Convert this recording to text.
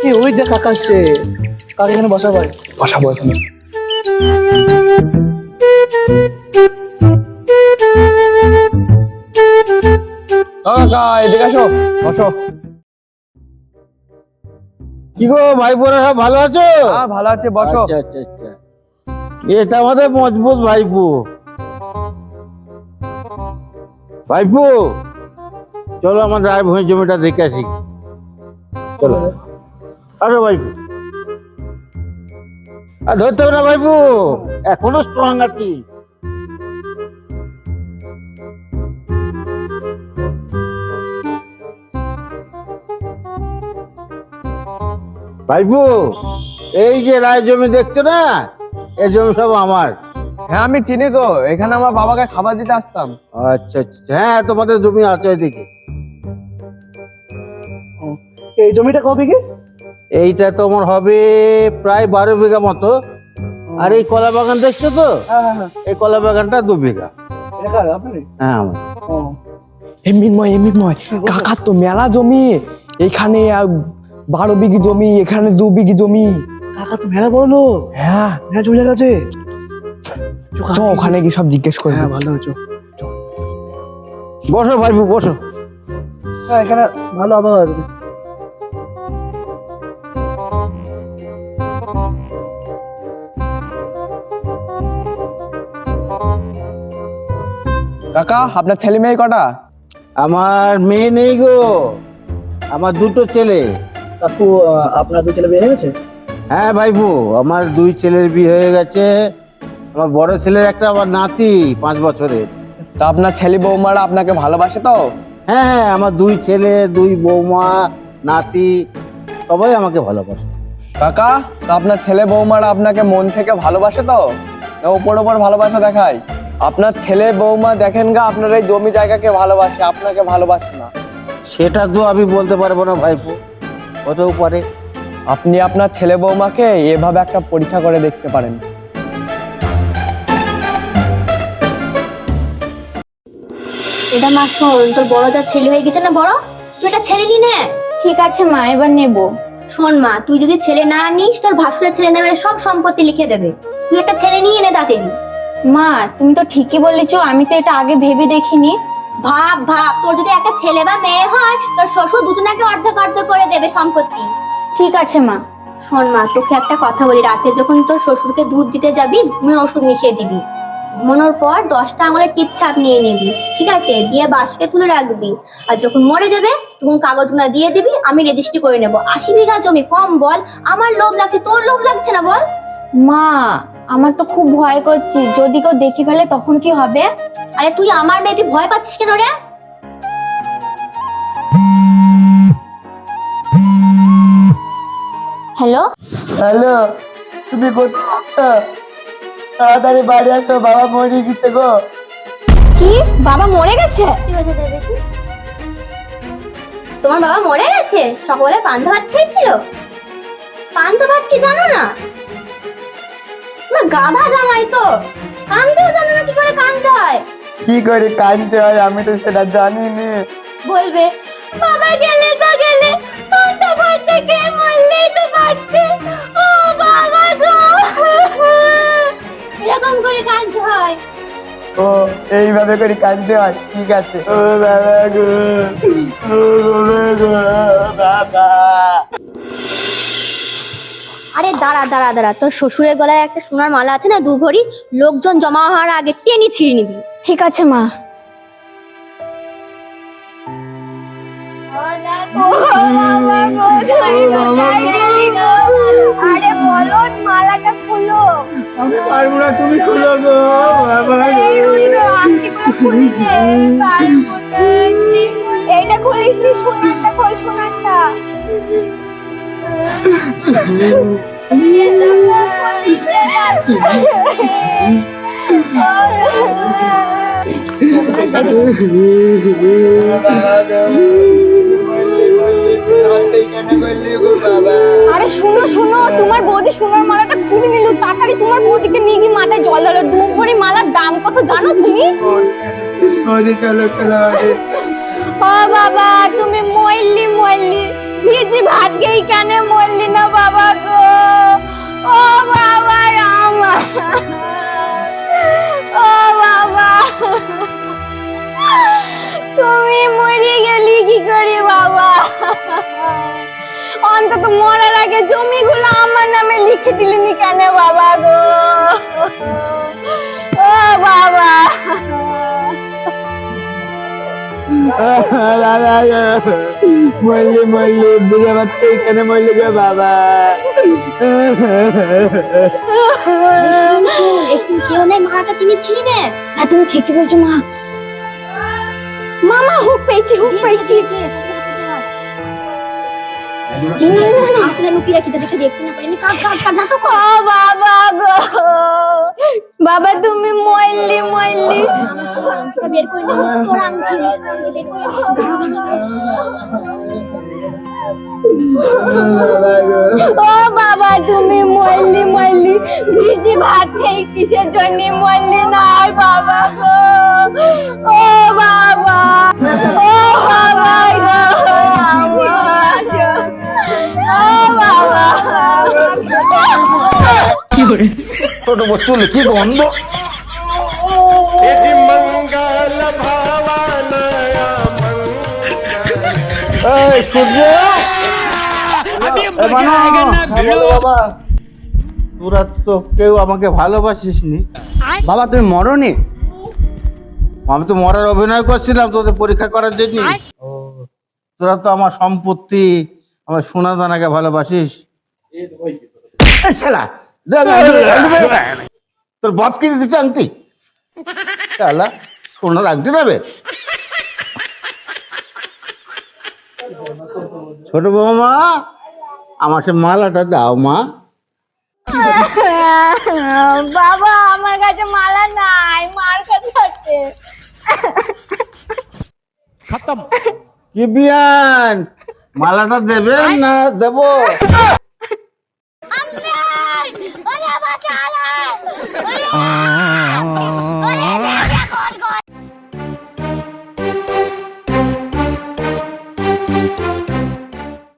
কি ওই দেখ আকাশে কাকে এখানে বসা ভাই বসাবো এখানে। কাকা এদিকে আসো বসো। কি গো ভাই বোনেরা ভালো আছো? হ্যাঁ ভালো আছে বসো। আচ্ছা আচ্ছা আচ্ছা। এটা আমাদের মজবুত ভাইপু। ভাইপু, চলো আমার রায় ভূমি জমিটা দেখে আসি। চলো। আরে ভাইপু। আর ধরতে হবে না ভাইপু, এখনও স্ট্রং আছি। ভাইপু, এই যে রায় জমি দেখছ না এই জমি সব আমার। হ্যাঁ আমি চিনি তো। এখানে আমার বাবাকে খাবার দিতে আসতাম। আচ্ছা আচ্ছা হ্যাঁ তোমাদের জমি আছে এদিকে এই জমিটা কবে কি? এইটা তোমার হবে প্রায় বারো বিঘা মতো। আর এই কলা বাগান দেখছ তো? হ্যাঁ হ্যাঁ হ্যাঁ। এই কলা বাগানটা দু বিঘা। এটা হ্যাঁ আমার। কাকার তো মেলা জমি। এখানে বারো বিঘি জমি এখানে দু বিঘি জমি। কাকা তো মেলা বড় লোক। হ্যাঁ। মেলা চলে গেছে চ ওখানে কি সব জিজ্ঞেস করব হ্যাঁ ভালো হয়েছে। বসো ভাইপু বসো। হ্যাঁ এখানে ভালো আবহাওয়া আছে। কাকা আপনার ছেলে মেয়ে কটা? আমার মেয়ে নেই গো। আমার দুটো ছেলে। কাকু আপনার দু ছেলে বিয়ে হয়ে গেছে? হ্যাঁ ভাইপু আমার দুই ছেলের বিয়ে হয়ে গেছে। আমার বড় ছেলের একটা আমার নাতি পাঁচ বছরের তা আপনার ছেলে বৌমারা আপনাকে ভালোবাসে তো? হ্যাঁ হ্যাঁ আমার দুই ছেলে দুই বৌমা নাতি সবাই আমাকে ভালোবাসে। কাকা তা আপনার ছেলে বৌমারা আপনাকে মন থেকে ভালোবাসে তো? ওপর ওপর ভালোবাসা দেখায়? আপনার ছেলে বৌমা দেখেন গা আপনার এই জমি জায়গাকে ভালোবাসে আপনাকে ভালোবাসে না। সেটা তো আমি বলতে পারব না ভাইপো হতেও পারে আপনি আপনার ছেলে বৌমাকে এভাবে একটা পরীক্ষা করে দেখতে পারেন। এটা মা শোন তোর বড় যা ছেলে হয়ে গেছে না বড়? তুই এটা ছেলে নি নে। ঠিক আছে মা এবার নেব। শোন মা তুই যদি ছেলে না নিস তোর ভাসুরের ছেলে নেবে সব সম্পত্তি লিখে দেবে। তুই একটা ছেলে নিয়ে এনে তাড়াতাড়ি মা তুমি তো ঠিকই বলেছ আমি তো এটা আগে ভেবে দেখিনি। ভাব ভাব তোর যদি একটা ছেলে বা মেয়ে হয় তোর শ্বশুর দুজনাকে অর্ধেক অর্ধেক করে দেবে সম্পত্তি। ঠিক আছে মা। শোন মা তোকে একটা কথা বলি রাতে যখন তোর শ্বশুরকে দুধ দিতে যাবি ওষুধ মিশিয়ে দিবি। ঘুমানোর পর দশটা আঙুলের টিপছাপ নিয়ে নিবি ঠিক আছে? দিয়ে বাসকে তুলে রাখবি। আর যখন মরে যাবে তখন কাগজগুলো দিয়ে দিবি আমি রেজিস্ট্রি করে নেব। আশি বিঘা জমি কম বল আমার লোভ লাগছে তোর লোভ লাগছে না বল? মা আমার তো খুব ভয় করছে যদি কেউ দেখে ফেলে তখন কি হবে? আরে তুই আমার মেয়ে তুই ভয় পাচ্ছিস কেন রে? হ্যালো? হ্যালো তুমি কোথায় আছো? তাড়াতাড়ি বাড়ি আসো বাবা মরে গেছে গো। কি? বাবা মরে গেছে? তোমার বাবা মরে গেছে? সকালে পান্তা ভাত খেয়েছিল? পান্তা ভাত কি জানো না? তোমার গাধা জামাই তো। কানতেও জানো না কি করে কানতে হয়। কি করে কাঁদতে হয় আমি তো সেটা জানি নি বলবে বাবা গেলে তো গেলে পান্তা ভাত থেকে মরলেই তো পারতে এরকম করে কানতে হয় ও এইভাবে করে কাঁদতে হয় ঠিক আছে ও বাবা গো ও বাবা গো বাবা আরে দাঁড়া দাঁড়া দাঁড়া তোর শ্বশুরের গলায় একটা সোনার মালা আছে না দু ভরি লোকজন জমা হওয়ার আগে টেনে ছিঁড়ে নিবি ঠিক আছে মা আমি পারব না তুমি খুলো গো এইটা খুলিস নি সোনারটা খোল সোনারটা আরে শুনো শুনো, তোমার বৌদি সোনার মালাটা খুলে নিল। তাড়াতাড়ি তোমার বৌদিকে নিয়ে গিয়ে মাথায় জল মালার দাম কত জানো তুমি? ওদের চলো চলো ও বাবা, তুমি ভিজি ভাত খেয়ে কেন মরলি না বাবা গো? ও বাবা ও বাবা। তুমি মরে গেলি কি করে অন্তত মরার আগে জমিগুলো আমার নামে লিখে দিলিনি কেন বাবা গো? ও বাবা। বাবা মরলি মরলি বুঝে পারতে কেন মরলি গো বাবা? একটু কেউ নেই মাটা তিনি ছিলি? নে হ্যাঁ তুমি ঠিকই বলছো মা। মামা হুক পেয়েছি হুক পেয়েছি। আসলে লুকিয়ে রাখি যাতে দেখতে না পারেনি? কাজ কাজ কাজ না তো ও বাবা গো। বাবা তুমি মরলি মরলি। বের করে নেব তোর আংটি বের করে ও বাবা তুমি মরলি মরলি। ভিজি ভাত খেয়ে কিসের জন্য মরলি না বাবা গো? ও বাবা। ও বাবা ছোট বচ্চুল কি গন্ধ তোরা তো কেউ আমাকে ভালোবাসিস নি বাবা, তুমি মরনি? আমি তো মরার অভিনয় করছিলাম, তোদের পরীক্ষা করার জন্য তোরা তো আমার সম্পত্তি। আমার সোনা দানাকে ভালোবাসিস? শালা। তোর বাপ কিনে দিচ্ছে আংটি শালা সোনার আংটি দেবে ছোট বৌমা আমার সে মালাটা দাও মা। বাবা আমার কাছে মালা নাই মার কাছে আছে। কি বিয়ান? মালাটা দেবেন না দেব? আল্লাহ